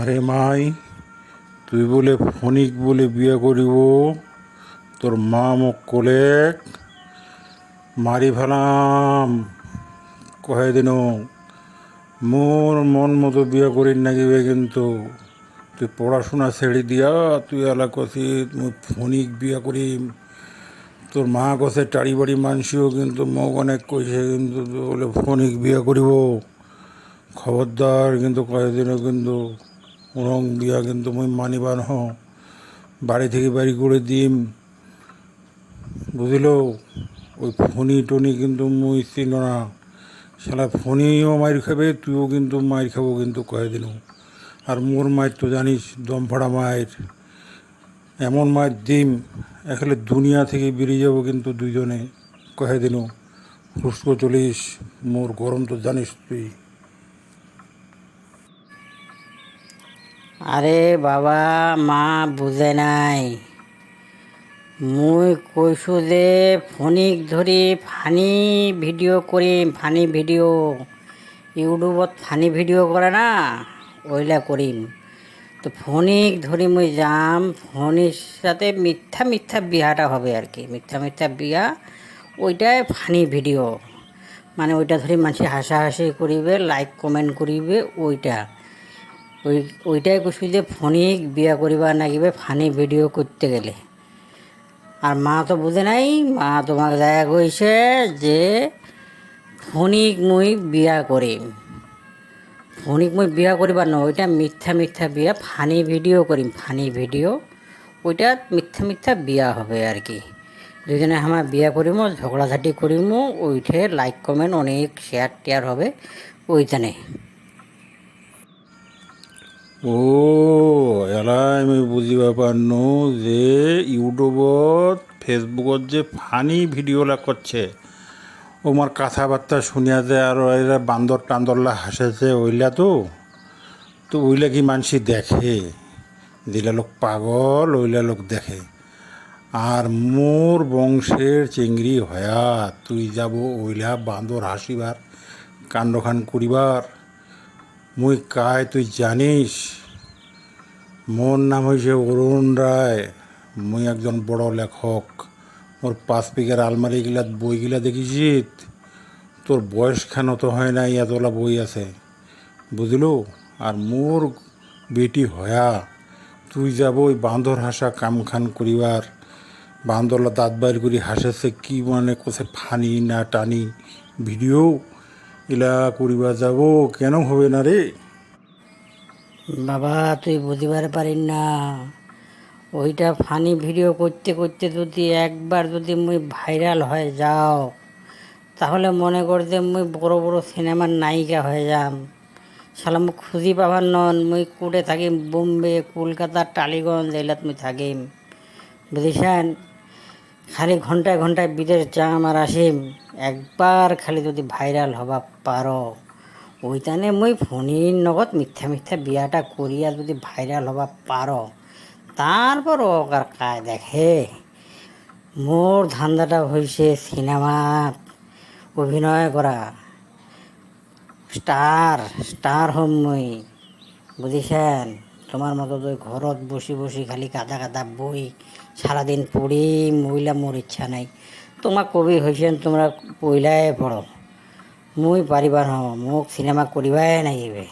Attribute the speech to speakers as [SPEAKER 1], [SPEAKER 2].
[SPEAKER 1] আরে মাই, তুই বলে ফণিক বলে বিয়ে করিব, তোর মা মোক কোলে, মারি ফেলাম। কহে দিন মোর মন মতো বিয়ে করির নাগিবে কিন্তু, তুই পড়াশোনা ছেড়ে দিয়া তুই এলা কষি মুই ফণিক বিয়ে করিম। তোর মা কষে টাড়ি বাড়ি মানসিও কিন্তু মোক অনেক কইছে কিন্তু বলে ফণিক বিয়ে করিব। খবরদার কিন্তু কয়েকদিনও কিন্তু রং বিয়া কিন্তু মুই মানিবা নহ বাড়ি থেকে বাড়ি করে দিম। বুঝিল? ওই ফণি টনি কিন্তু মুই চিন না। শালা ফণিও মাইর খাবে, তুইও কিন্তু মাইর খাব কিন্তু কয়ে দিন। আর মোর মায়ের তো জানিস দম ফাড়া মায়ের এমন মায়ের দিম এখানে দুনিয়া থেকে বেরিয়ে যাব কিন্তু দুইজনে, কয়ে দিন। হুস্কো চলিস, মোর গরম তো জানিস তুই।
[SPEAKER 2] আরে বাবা, মা বুঝে নাই। মুই কৈছো যে ফোনিক ধৰি ফানি ভিডিঅ' কৰিম ফানি ভিডিঅ' ইউটিউবত ফানি ভিডিঅ' কৰে না, ওইলা কৰিম তো ফোনিক ধৰি মই যাম ফোনির সাথে মিথ্যা মিথ্যা বিয়াটা হবে আর কি। মিথ্যা মিথ্যা বিয়া, ওইটাই ফানি ভিডিও। মানে ওইটা ধরি মানুষ হাসাহাসি করিবে লাইক কমেন্ট করিবে, ওইটা। ওই, ওইটাই কৈছোঁ যে ফণিক বিয়া কৰিব নাগিবে, ফানি ভিডিঅ' করতে গেলে। আর মা তো বুঝে নাই, মা তোমাক যায় কৈছে যে ফণিক মুই বিয়া কৰিম ফণিক মই বিয়া কৰিবা ন ওইটা মিথ্যা মিথ্যা বিয়া, ফানি ভিডিঅ' কৰিম ফানি ভিডিঅ' ওইটাত মিথ্যা মিথ্যা বিয়া হবে আর কি। দুজনে আমার বিয়া করিম, ঝগড়াঝাটি করিম, ওইঠে লাইক কমেন্ট অনেক শেয়ার টেয়ার হবে, ওইখানে।
[SPEAKER 1] ও, এলাই আমি বুজিবা পারনো যে ইউটিউবত, ফেসবুকত যে ফানি ভিডিওলা করছে। ওমার কথাবার্তা শুনিয়া যে আর এরা বান্দর টান্দরলা হাসেছে ওইলা তো। তো ওইলা কি মানসি দেখে? দিলা লোক পাগল, ওইলা লোক দেখে। আর মোর বংশের চিংড়ি হয়া, তুই যাব ওইলা বান্দর হাসিবার কাণ্ডখান করিবার। মুই কায় তুই জানিস? মোর নাম হয়েছে অরুণ রায়। মুই একজন বড় লেখক। মোর পাঁচ বিঘার আলমারিগিলাত বইগিলা দেখিছিস? তোর বয়স খান তো হয় নাই এতলা বই আছে। বুঝলো? আর মোর বেটি হয়া, তুই যাব ওই বান্দর হাসা কাম খান করিবার। বান্দরলা দাঁত বাইর করি হাসেছে কি মানে কোসে ফানি না টানি ভিডিও। এলা করিবা যাব কেন হবে না রে?
[SPEAKER 2] বাবা, তুই বুঝিবার পারিস না। ওইটা ফানি ভিডিও করতে করতে যদি একবার যদি মুই ভাইরাল হয়ে যাও, তাহলে মনে কর যে মুই বড় বড় সিনেমার নায়িকা হয়ে যাম। শালা, মুই খুঁজি পাবার নন, মুই কুটে থাকিম, বোম্বে, কলকাতা, টালিগঞ্জ এলাত মুই থাকিম। বুঝিছেন খালি ঘন্টায় ঘন্টায় বিদেশ যাম আর আসিম একবার খালি যদি ভাইরাল হবা পারো। ওইখানে মুই ফোনির নগদ মিথ্যা মিথ্যা বিয়াটা করিয়া যদি ভাইরাল হবা পারো, তারপর ওকার কায় দেখে। মোর ধান্দাটা হয়েছে সিনেমাত অভিনয় করা। স্টার স্টার হম মুই। বুঝিছেন? তোমার মতো তো ঘরত বসি বসি খালি কাদা কাদা বই সারাদিন পড়ি, মহিলা মোর ইচ্ছা নাই। তোমার কবি হয়েছেন তোমরা পইলাই পড়ো। মুই পাৰিবা হ মোক সিনেমা কৰিবাই নাগিবে